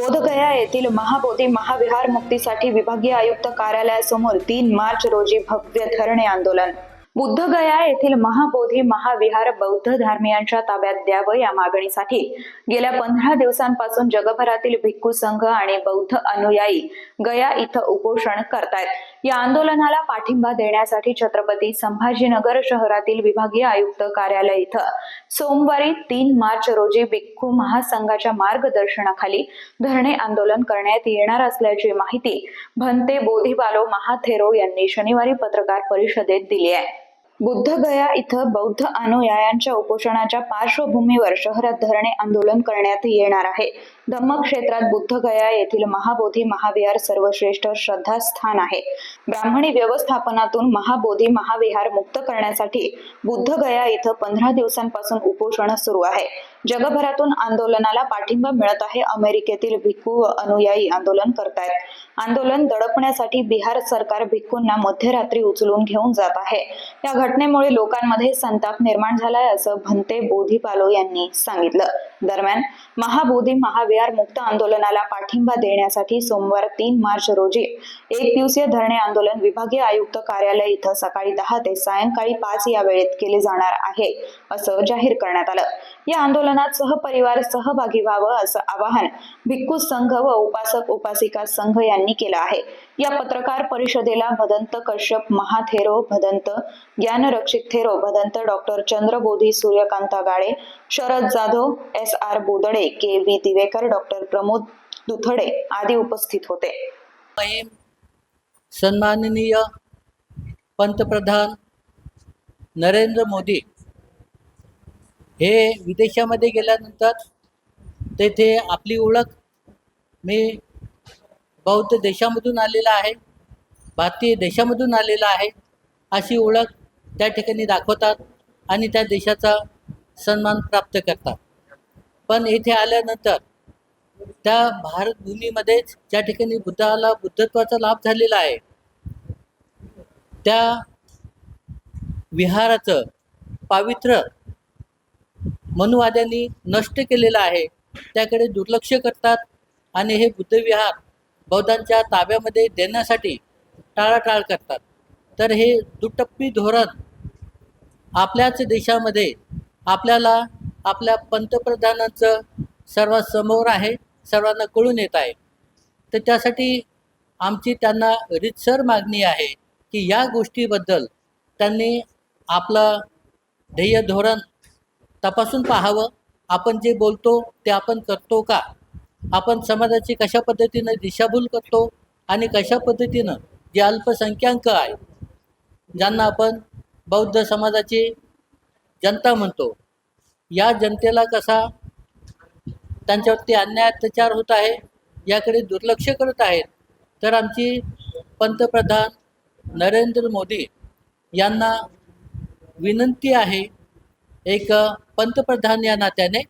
बोधगया येथील महाबोधी महाविहार मुक्तीसाठी विभागीय आयुक्त कार्यालयासमोर तीन मार्च रोजी भव्य धरणे आंदोलन. बुद्धगया येथील महाबोधी महाविहार बौद्ध धार्मियांच्या ताब्यात द्यावं या मागणीसाठी गेल्या पंधरा दिवसांपासून जगभरातील भिक्खू संघ आणि बौद्ध अनुयायी गया इथं उपोषण करतायत. या आंदोलनाला पाठिंबा देण्यासाठी छत्रपती संभाजीनगर शहरातील विभागीय आयुक्त कार्यालय इथं सोमवारी तीन मार्च रोजी भिक्खू महासंघाच्या मार्गदर्शनाखाली धरणे आंदोलन करण्यात येणार असल्याची माहिती भंते बोधिबालो महाथेरो यांनी शनिवारी पत्रकार परिषदेत दिली आहे. बुद्धगया इथं बौद्ध अनुयायांच्या उपोषणाच्या पार्श्वभूमीवर शहरात धरणे आंदोलन करण्यात येणार आहे. धम्म क्षेत्रात बुद्धगया येथील महाबोधी महाविहार सर्वश्रेष्ठ श्रद्धास्थान आहे. ब्राह्मणी व्यवस्थापनातून महाबोधी महाविहार मुक्त करण्यासाठी बुद्धगया इथं पंधरा दिवसांपासून उपोषण सुरू आहे. जगभरातून आंदोलनाला पाठिंबा मिळत आहे. अमेरिकेतील भिक्खू व अनुयायी आंदोलन करतायत. आंदोलन दडपण्यासाठी बिहार सरकार भिक्खूंना मध्यरात्री उचलून घेऊन जात आहे. या घटनेमुळे लोकांमध्ये संताप निर्माण झालाय असं भंते बोधीपालो यांनी सांगितलं. दरम्यान महाबोधी महाविहार मुक्त आंदोलनाला पाठिंबा देण्यासाठी सोमवार तीन मार्च रोजी एक दिवसीय धरणे आंदोलन विभागीय आयुक्त कार्यालय इथं सकाळी दहा ते सायंकाळी पाच या वेळेत केले जाणार आहे असं जाहीर करण्यात आलं. या आंदोलनात सहपरिवार सहभागी व्हावं असं आवाहन भिक्खू संघ व उपासक उपासिका संघ यांनी केलं आहे. या पत्रकार परिषदेला Bhadant Kashyap Mahathero Bhadant Gyanrakshit Thero Bhadant doctor Chandrabodhi Suryakanta Gale Sharad Jadhav S R Bodade K V Divekar doctor Pramod Duthade आदी उपस्थित होते. सन्माननीय पंतप्रधान नरेंद्र मोदी हे विदेशामध्ये गेल्यानंतर तेथे आपली ओळख मी बौद्ध देशामधून आलेला आहे भारतीय देशामधून आलेला आहे. अशी ओळख त्या ठिकाणी दाखवतात आणि त्या देशाचा सन्मान प्राप्त करतात. पण येथे आल्यानंतर त्या भारतभूमीमध्येच ज्या ठिकाणी बुद्धाला बुद्धत्वाचा लाभ झालेला आहे त्या विहाराचं पावित्र्य मनुवाद्यांनी नष्ट केलेलं आहे. त्याकडे दुर्लक्ष करतात आणि हे बुद्धविहार बौद्धांच्या ताब्यामध्ये देण्यासाठी टाळाटाळ करतात. तर हे दुटप्पी धोरण आपल्याच देशामध्ये आपल्याला आपल्या पंतप्रधानांचं सर्वात समोर आहे सर्वांना कळून येत आहे. तर त्यासाठी आमची त्यांना रितसर मागणी आहे की या गोष्टीबद्दल त्यांनी आपलं ध्येय धोरण तपासून पाहावं. आपण जे बोलतो ते आपण करतो का? आपण समाजाची कशा पद्धतीनं दिशाभूल करतो आणि कशा पद्धतीनं जे अल्पसंख्याक आहे ज्यांना आपण बौद्ध समाजाची जनता म्हणतो या जनतेला कसा त्यांच्यावरती अन्याय अत्याचार होत आहे याकडे दुर्लक्ष करत आहेत. तर आमची पंतप्रधान नरेंद्र मोदी यांना विनंती आहे एक पंतप्रधान या नात्याने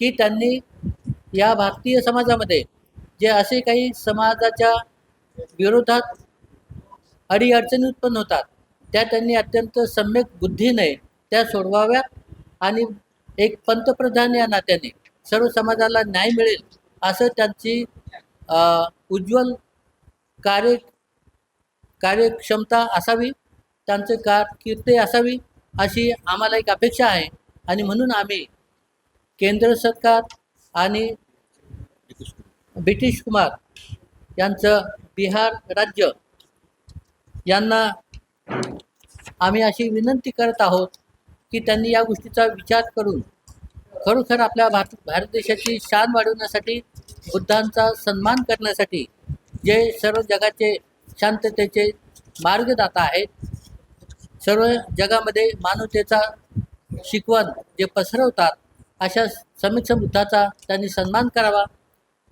की त्यांनी या भारतीय समाजामध्ये जे असे काही समाजाच्या विरोधात अडीअडचणी उत्पन्न होतात त्या त्यांनी अत्यंत सम्यक बुद्धीने त्या सोडवाव्यात आणि एक पंतप्रधान या नात्याने सर्व समाजाला न्याय मिळेल असं त्यांची उज्ज्वल कार्य कार्यक्षमता असावी त्यांचं कारकिर्दी असावी अशी आम्हाला एक अपेक्षा आहे. आणि म्हणून आम्ही केंद्र सरकार आणि ब्रिटिश कुमार यांचं बिहार राज्य यांना आम्ही अशी विनंती करत आहोत की त्यांनी या गोष्टीचा विचार करून खरोखर आपल्या भारत भारत देशाची शान वाढवण्यासाठी बुद्धांचा सन्मान करण्यासाठी जे सर्व जगाचे शांततेचे मार्गदाता आहेत सर्व जगामध्ये मानवतेचा शिकवण जे पसरवतात अशा समीक्ष बुद्धाचा त्यांनी सन्मान करावा.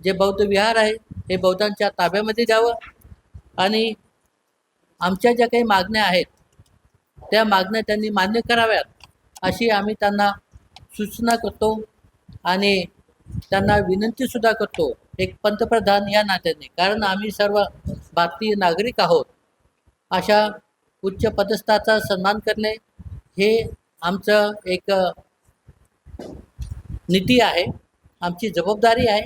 जे बौद्ध विहार आहे हे बौद्धांच्या ताब्यामध्ये द्यावं. आणि आमच्या ज्या काही मागण्या आहेत त्या मागण्या त्यांनी मान्य कराव्यात अशी आम्ही त्यांना सूचना करतो आणि त्यांना विनंतीसुद्धा करतो. एक पंतप्रधान या नात्याने कारण आम्ही सर्व भारतीय नागरिक आहोत. अशा उच्च पदस्थाचा सन्मान करणे हे आमचं एक नीती आहे आमची जबाबदारी आहे.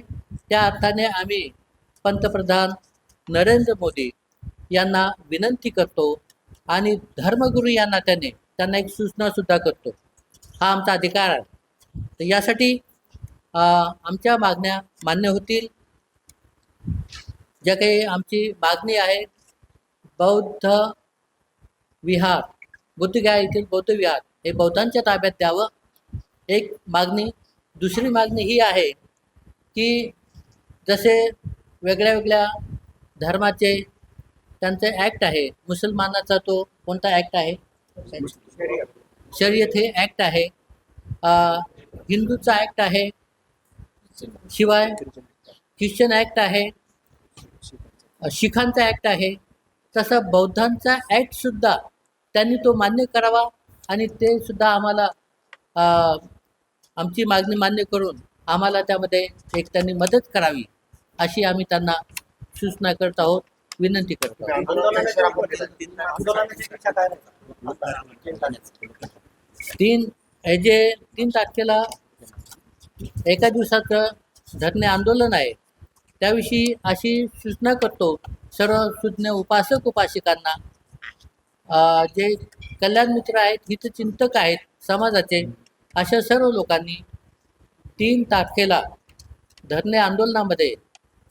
त्या अर्थाने आम्ही पंतप्रधान नरेंद्र मोदी यांना विनंती करतो आणि धर्मगुरू या नात्याने त्यांना एक सूचनासुद्धा करतो. हा आमचा अधिकार आहे. तर यासाठी आमच्या मागण्या मान्य होतील. ज्या काही आमची मागणी आहे बौद्ध विहार बुद्धगया येथील बौद्ध विहार हे बौद्धांच्या ताब्यात द्यावं. एक मागणी दुसरी मागणी ही आहे की जसे वेगळ्या वेगळ्या धर्माचे त्यांचे ॲक्ट आहे मुसलमानाचा तो कोणता ॲक्ट आहे? शर्यत हे ॲक्ट आहे. हिंदूचा ॲक्ट आहे. शिवाय ख्रिश्चन ॲक्ट आहे. शिखांचा ॲक्ट आहे. तसा बौद्धांचा ॲक्टसुद्धा त्यांनी तो मान्य करावा. आणि ते सुद्धा आम्हाला आमची मागणी मान्य करून आम्हाला त्यामध्ये एक त्यांनी मदत करावी अशी आम्ही त्यांना सूचना करत आहोत विनंती करतो तीन हे जे तीन तारखेला एका दिवसाचं धरणे आंदोलन आहे त्याविषयी अशी सूचना करतो सर्व सूचना उपासक उपासिकांना जे कल्याण मित्र आहेत हितचिंतक आहेत समाजाचे अशा सर्व लोकांनी तीन तारखेला धरणे आंदोलनामध्ये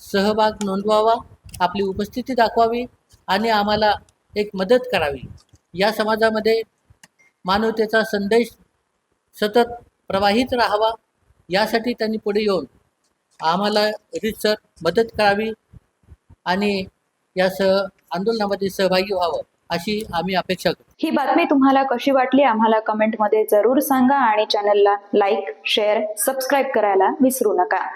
सहभाग नोंदवावा आपली उपस्थिती दाखवावी आणि आम्हाला एक मदत करावी. या समाजामध्ये मानवतेचा संदेश सतत प्रवाहित राहावा यासाठी त्यांनी पुढे येऊन आम्हाला रितसर मदत करावी आणि या सह आंदोलनामध्ये सहभागी व्हावं. अशी आम्ही अपेक्षा करतो. ही बातमी तुम्हाला कशी वाटली आम्हाला कमेंटमध्ये जरूर सांगा आणि चॅनलला लाईक शेअर सबस्क्राईब करायला विसरू नका.